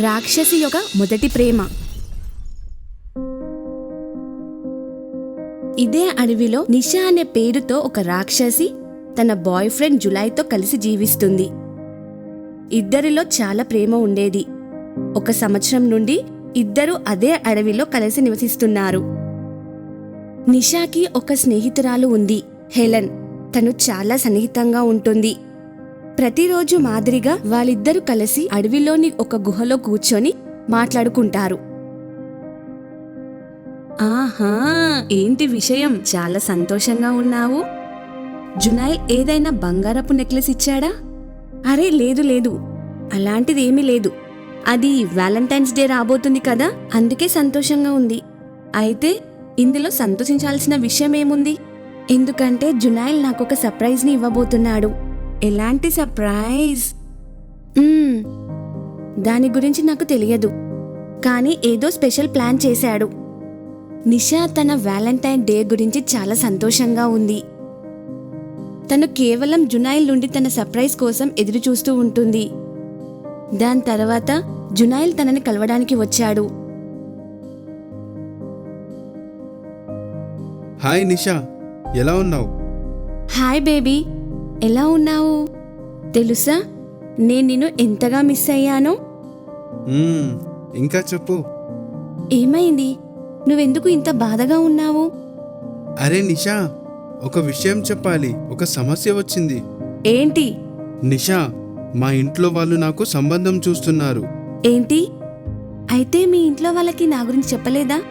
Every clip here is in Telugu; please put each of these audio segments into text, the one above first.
రాక్షసి యొక్క మొదటి ప్రేమ. ఇదే అడవిలో నిషా అనే పేరుతో ఒక రాక్షసి తన బాయ్ ఫ్రెండ్ జులైతో కలిసి జీవిస్తుంది. ఇద్దరిలో చాలా ప్రేమ ఉండేది. ఒక సంవత్సరం నుండి ఇద్దరు అదే అడవిలో కలిసి నివసిస్తున్నారు. నిషాకి ఒక స్నేహితురాలు ఉంది హెలెన్. తను చాలా సన్నిహితంగా ఉంటుంది. ప్రతిరోజు మాదిరిగా వాళ్ళిద్దరూ కలిసి అడవిలోని ఒక గుహలో కూర్చొని మాట్లాడుకుంటారు. ఆహా ఏంటి విషయం? చాలా సంతోషంగా ఉన్నావు. జునైల్ ఏదైనా బంగారపు నెక్లెస్ ఇచ్చాడా? అరే లేదు లేదు. అలాంటిదేమీ లేదు. అది వ్యాలంటైన్స్ డే రాబోతుంది కదా? అందుకే సంతోషంగా ఉంది. అయితే ఇందులో సంతోషించాల్సిన విషయం ఏముంది? ఎందుకంటే జునైల్ నాకొక సర్ప్రైజ్ని ఇవ్వబోతున్నాడు. ఎలాంటి సర్ప్రైజ్? దాని గురించి నాకు తెలియదు. కానీ ఏదో స్పెషల్ ప్లాన్ చేశాడు. నిషా తన వ్యాలంటైన్ డే గురించి చాలా సంతోషంగా ఉంది. తను కేవలం జునైల్ నుండి తన సర్ప్రైజ్ కోసం ఎదురుచూస్తూ ఉంటుంది. దాని తర్వాత జునైల్ తనని కలవడానికి వచ్చాడు. హాయ్ నిషా. ఎలా ఉన్నావు? Hi baby. ఎలా ఉన్నావు? తెలుసా? నేను నిన్ను ఎంతగా మిస్ అయ్యానో? ఇంకా చెప్పు. ఏమైంది? నువ్వెందుకు ఇంత బాధగా ఉన్నావు? అరే నిషా ఒక విషయం చెప్పాలి. ఒక సమస్య వచ్చింది. ఏంటి? నిషా మా ఇంట్లో వాళ్ళు నాకు సంబంధం చూస్తున్నారు. ఏంటి? అయితే మీ ఇంట్లో వాళ్ళకి నా గురించి చెప్పలేదా?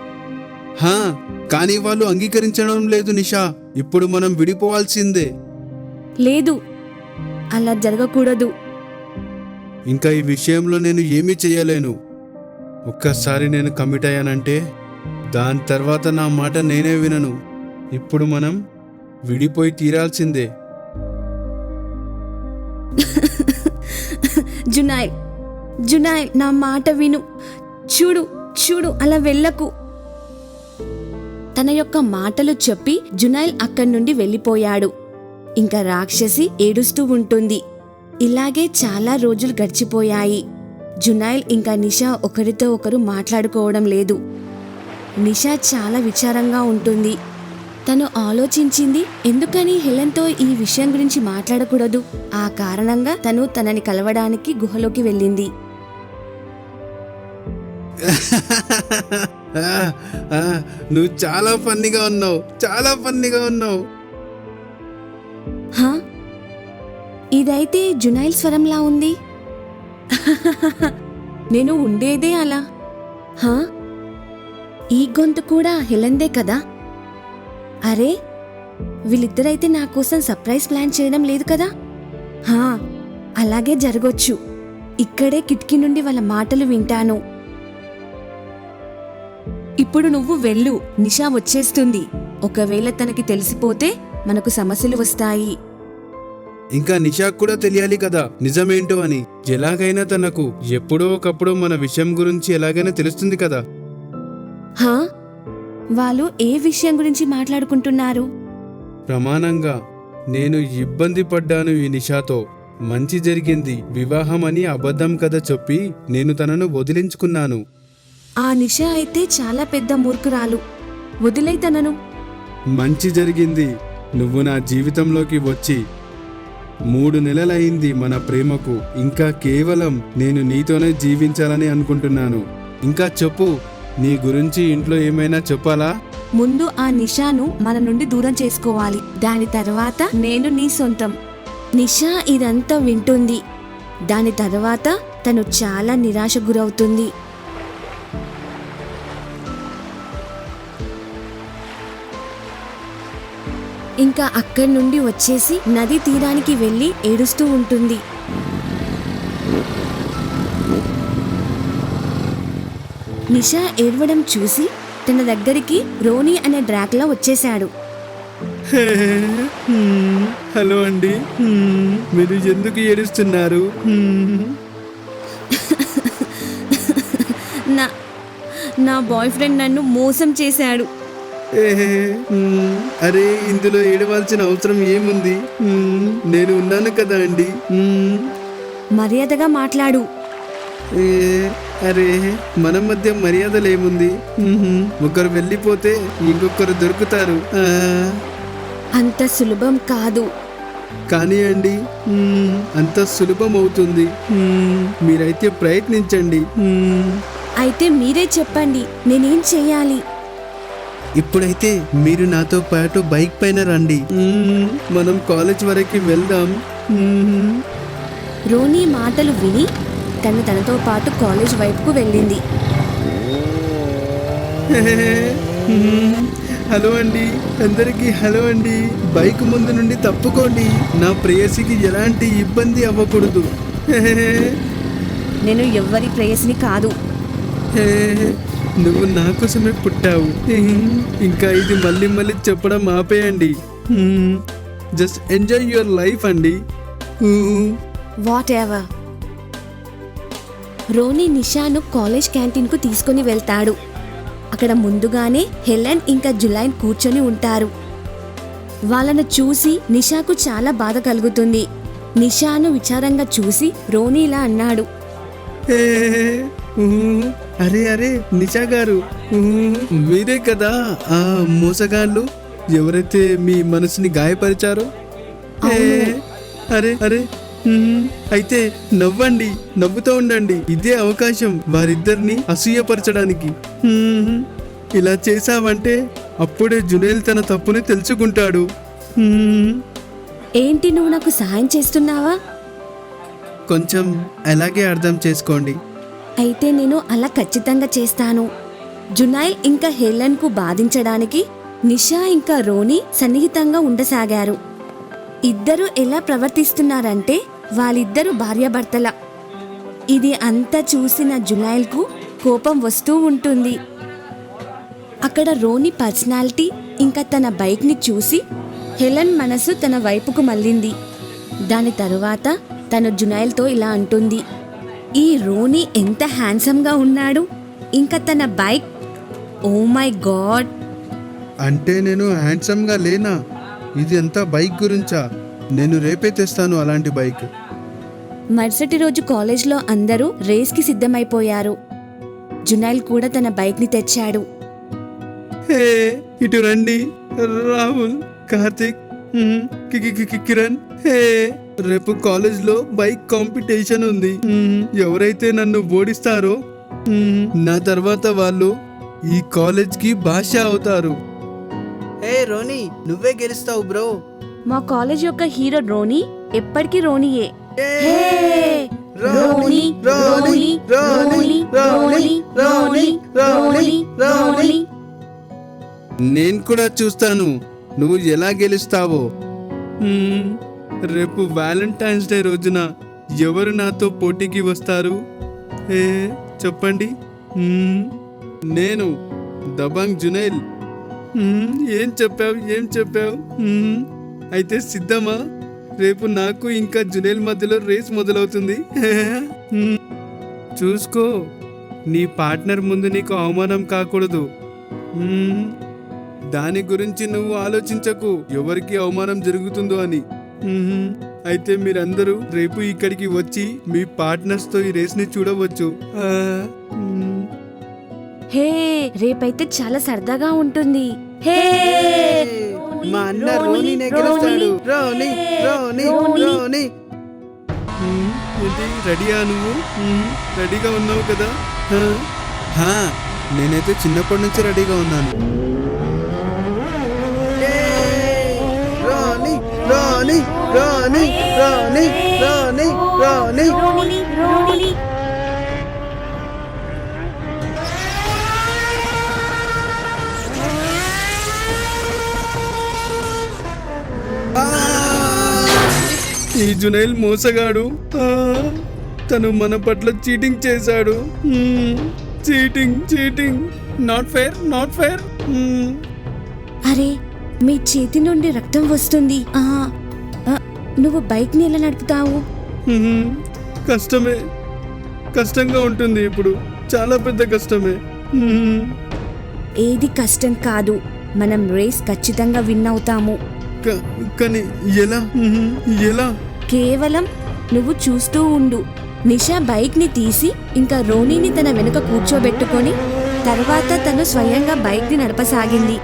హా కానీ వాళ్ళు అంగీకరించడం లేదు నిషా. ఇప్పుడు మనం విడిపోవాల్సిందే. లేదు. అలా జరగకూడదు. ఇంకా ఈ విషయంలో నేను ఏమీ చేయలేను. ఒక్కసారి నేను కమిట్ అయ్యానంటే దాని తర్వాత నా మాట నేనే వినను. ఇప్పుడు మనం విడిపోయి తీరాల్సిందే. జునైల్ జునైల్ నా మాట విను. చూడు చూడు అలా వెళ్ళకు. తన యొక్క మాటలు చెప్పి జునైల్ అక్కడి నుండి వెళ్ళిపోయాడు. ఇంకా రాక్షసి ఏడుస్తూ ఉంటుంది. ఇలాగే చాలా రోజులు గడిచిపోయాయి. జునైల్ ఇంకా నిషా ఒకరితో ఒకరు మాట్లాడుకోవడం లేదు. నిషా చాలా విచారంగా ఉంటుంది. తను ఆలోచించింది ఎందుకని హెలెన్తో ఈ విషయం గురించి మాట్లాడకూడదు? ఆ కారణంగా తను తనని కలవడానికి గుహలోకి వెళ్ళింది. ఆ, నువ్వు చాలా ఫన్నీగా ఉన్నావు. చాలా ఫన్నీగా ఉన్నావు. హా? ఇదైతే జునైల్ స్వరంలా ఉంది. నేను ఉండేదే అలా. హా? ఈ గొంతు కూడా హెలందే కదా? అరే వీళ్ళిద్దరైతే నా కోసం సర్ప్రైజ్ ప్లాన్ చేయడం లేదు కదా? హా అలాగే జరగొచ్చు. ఇక్కడే కిటికీ నుండి వాళ్ళ మాటలు వింటాను. ఇప్పుడు నువ్వు వెళ్ళు. నిషా వచ్చేస్తుంది. ఒకవేళ తనకి తెలిసిపోతే మనకు సమస్యలు వస్తాయి. ఇంకా నిషాకు కూడా తెలియాలి కదా. నిజమేంటో అని. ఎలాగైనా తనకు ఎప్పుడో ఒకప్పుడు మన విషయం గురించి ఎలాగైనా తెలుస్తుంది కదా. హా? వాళ్ళు ఏ విషయం గురించి మాట్లాడుకుంటున్నారు? ప్రమాణంగా నేను ఇబ్బంది పడ్డాను ఈ నిషాతో. మంచి జరిగింది. వివాహం అని అబద్ధం కదా చెప్పి నేను తనను వదిలించుకున్నాను. ఆ నిష అయితే చాలా పెద్ద మూర్ఖురాలు. వదిలై తనను. మంచి జరిగింది. నువ్వు నా జీవితంలోకి వచ్చి మూడు నెలలైంది మన ప్రేమకు. ఇంకా కేవలం నేను నీతోనే జీవించాలని అనుకుంటున్నాను. ఇంకా చెప్పు నీ గురించి ఇంట్లో ఏమైనా చెప్పాలా? ముందు ఆ నిషాను మన నుండి దూరం చేసుకోవాలి. దాని తర్వాత నేను నీ సొంతం. నిషా ఇదంతా వింటుంది. దాని తర్వాత తను చాలా నిరాశ గురవుతుంది. ఇంకా అక్కడి నుండి వచ్చేసి నది తీరానికి వెళ్ళి ఏడుస్తూ ఉంటుంది. నిషా ఏడవడం చూసి తన దగ్గరికి రోనీ అనే డ్రాక్లా వచ్చేశాడు. హలో అండి. మీరు ఎందుకు ఏడుస్తున్నారు? నా నా బాయ్ ఫ్రెండ్ నన్ను మోసం చేశాడు. అరే ఇందులో ఏడవాల్సిన అవసరం ఏముంది. నేను ఉన్నాను కదా అండి. మర్యాదగా మాట్లాడు. అరే మన మధ్య మర్యాదలు ఏముంది మ్మ్. ఒకరు వెళ్ళిపోతే ఇంకొకరు దొరుకుతారు. అంత సులభం కాదు. కానీ అండి అంత సులభం అవుతుంది. మీరైతే ప్రయత్నించండి. అయితే మీరే చెప్పండి నేనేం చెయ్యాలి ఇప్పుడైతే మీరు నాతో పాటు బైక్ పైన రండి. మనం కాలేజ్ వరకు వెళ్దాం. రోనీ మాటలు విని తను తనతో పాటు కాలేజ్ వైపుకు వెళ్ళింది. హలో అండి. అందరికీ హలో అండి. బైక్ ముందు నుండి తప్పుకోండి. నా ప్రేయసికి ఎలాంటి ఇబ్బంది అవ్వకూడదు. నేను ఎవ్వరి ప్రేయసిని కాదు. నువ్వు నా కోసమే పుట్టావు. ఇంకా ఇది మళ్ళీ మళ్ళీ చెప్పడం ఆపేయండి. జస్ట్ ఎంజాయ్ యువర్ లైఫ్ అండి. వాట్ ఎవర్ రోనీ నిషాను కాలేజ్ క్యాంటీన్కు తీసుకుని వెళ్తాడు. అక్కడ ముందుగానే హెలెన్ ఇంకా జులైన్ కూర్చొని ఉంటారు. వాళ్ళను చూసి నిషాకు చాలా బాధ కలుగుతుంది. నిషాను విచారంగా చూసి రోనీ ఇలా అన్నాడు. అరే అరే నిషా గారు. మీరే కదా ఆ మోసగాళ్ళు? ఎవరైతే మీ మనసుని గాయపరిచారో? ఏ, అరే అరే అయితే నవ్వండి నవ్వుతూ ఉండండి. ఇదే అవకాశం వారిద్దరిని అసూయపరచడానికి. ఇలా చేశావంటే అప్పుడే జునేల్ తన తప్పుని తెలుసుకుంటాడు. ఏంటి నువ్వు నాకు సహాయం చేస్తున్నావా? కొంచెం అలాగే అర్థం చేసుకోండి. అయితే నేను అలా ఖచ్చితంగా చేస్తాను. జునైల్ ఇంకా హెలెన్కు బాధించడానికి నిషా ఇంకా రోనీ సన్నిహితంగా ఉండసాగారు. ఇద్దరు ఎలా ప్రవర్తిస్తున్నారంటే వాళ్ళిద్దరు భార్యాభర్తల. ఇది అంతా చూసిన జునైల్కు కోపం వస్తూ ఉంటుంది. అక్కడ రోని పర్సనాలిటీ ఇంకా తన బైక్ని చూసి హెలెన్ మనసు తన వైపుకు మళ్ళింది. దాని తరువాత తను జునైల్తో ఇలా అంటుంది. ఈ రోని ఎంత హ్యాండ్సమ్గా ఉన్నాడు? ఇంకా తన బైక్? Oh my God! అంటే నేను హ్యాండ్సమ్గా లేనా? ఇది అంతా బైక్ గురించా? నేను రేపే తెస్తాను అలాంటి బైక్. మరుసటి రోజు కాలేజ్లో అందరూ రేస్కి సిద్ధమైపోయారు. జునైల్ కూడా తన బైక్ని తెచ్చాడు. హే ఇటు రండి. రాహుల్ కార్తిక్ కిరణ్ హే. రేపు కాలేజ్లో బైక్ కాంపిటీషన్ ఉంది. ఎవరైతే నన్ను ఓడిస్తారో నా తర్వాత వాళ్ళు ఈ కాలేజ్కి భాష అవుతారు. హే రోనీ నువ్వే గెలుస్తావు బ్రో. మా కాలేజ్ యొక్క హీరో రోనీ ఎప్పటికీ రోనీయే. Hey! Ronnie, Ronnie, Ronnie, Ronnie, Ronnie, Ronnie, Ronnie. నేను కూడా చూస్తాను. నువ్వు ఎలా గెలుస్తావో. రేపు వ్యాలంటైన్స్ డే రోజున ఎవరు నాతో పోటీకి వస్తారు? ఏ చెప్పండి. నేను దబాంగ్ జునైల్. ఏం చెప్పావు ఏం చెప్పావు? అయితే సిద్ధమా? రేపు నాకు ఇంకా జునైల్ మధ్యలో రేస్ మొదలవుతుంది. చూసుకో నీ పార్ట్నర్ ముందు నీకు అవమానం కాకూడదు. దాని గురించి నువ్వు ఆలోచించకు. ఎవరికి అవమానం జరుగుతుందో అని. అయితే మీరందరూ రేపు ఇక్కడికి వచ్చి మీ పార్ట్నర్స్తో ఈ రేస్ని చూడవచ్చు. హే రేపైతే చాలా సరదాగా ఉంటుంది. హే! మా అన్న రోనీ రోనీ రోనీ. మ్మ్. ఏంటి రెడీయా నువ్వు. రెడీగా ఉన్నావు కదా? నేనైతే చిన్నప్పటి నుంచి రెడీగా ఉన్నాను. Ronnie Ronnie Ronnie Ronnie Ronnie Ronnie ఈ జునైల్ మోసగాడు. ఆ, తను మన పట్ల చీటింగ్ చేశాడు. Cheating cheating. Not fair not fair. అరే మీ చేతి నుండి రక్తం వస్తుంది. ఆ, నువ్వు బైక్ని ఎలా నడుపుతావు. కష్టమే. కష్టంగా ఉంటుంది ఇప్పుడు. చాలా పెద్ద కష్టమే. ఏది కష్టం కాదు. మనం రేస్ ఖచ్చితంగా విన్ అవుతాము. కానీ ఎలా? ఎలా? కేవలం నువ్వు చూస్తూ ఉండు. నిషా బైక్ని తీసి ఇంకా రోనీని తన వెనుక కూర్చోబెట్టుకొని తర్వాత తను స్వయంగా బైక్ని నడపసాగింది.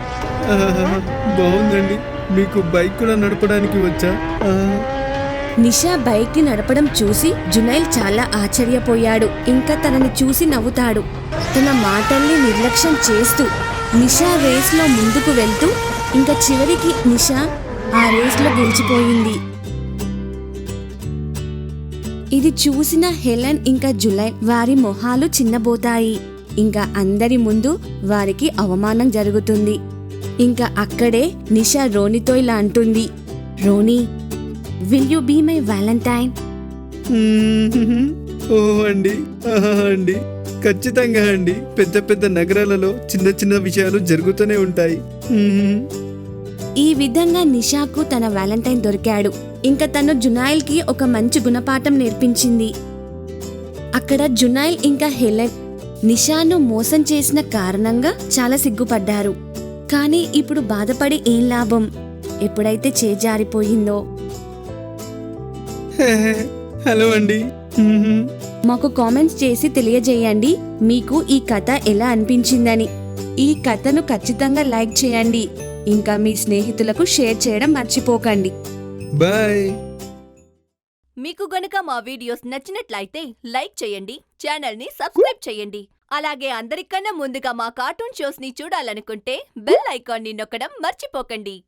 బాగుందండి. మీకు బైక్ కూడా నడపడానికి వచ్చా? నిషా నిషా బైక్ని నడపడం చూసి జునైల్ చాలా ఆశ్చర్యపోయాడు. ఇంకా తనని చూసి నవ్వుతాడు. తన మాటల్ని నిర్లక్ష్యం చేస్తూ నిషా రేస్లో ముందుకు వెళ్తూ ఇంకా చివరికి నిషా ఆ రేస్లో గెలిచిపోయింది. ఇది చూసిన హెలెన్ ఇంకా జులై వారి మొహాలు చిన్నబోతాయి. ఇంకా అందరి ముందు వారికి అవమానం జరుగుతుంది. ఇంకా అక్కడే నిషా రోనితో ఇలా అంటుంది. Ronnie will you be my valentine. Oh అండి అండి. ఖచ్చితంగా అండి. పెద్ద పెద్ద నగరాలలో చిన్న చిన్న విషయాలు జరుగుతూనే ఉంటాయి. ఈ విధంగా నిషాకు తన వ్యాలంటైన్ దొరికాడు. ఇంకా తను జునాయిల్కి ఒక మంచి గుణపాఠం నేర్పించింది. అక్కడ జునాయిల్ ఇంకా హెలెన్ నిషాను మోసం చేసిన కారణంగా చాలా సిగ్గుపడ్డారు. కానీ ఇప్పుడు బాధపడి ఏం లాభం? ఎప్పుడైతే చేజారిపోయిందో. హలో అండి. మాకు కామెంట్స్ చేసి తెలియజేయండి మీకు ఈ కథ ఎలా అనిపించిందని. ఈ కథను ఖచ్చితంగా లైక్ చేయండి ఇంకా మీ స్నేహితులకు షేర్ చేయడం మర్చిపోకండి. బాయ్. మీకు గనుక మా వీడియోస్ నచ్చినట్లయితే లైక్ చేయండి ఛానల్ని సబ్స్క్రైబ్ చేయండి. అలాగే అందరికన్నా ముందుగా మా కార్టూన్ షోస్ని చూడాలనుకుంటే బెల్ ఐకాన్ని నొక్కడం మర్చిపోకండి.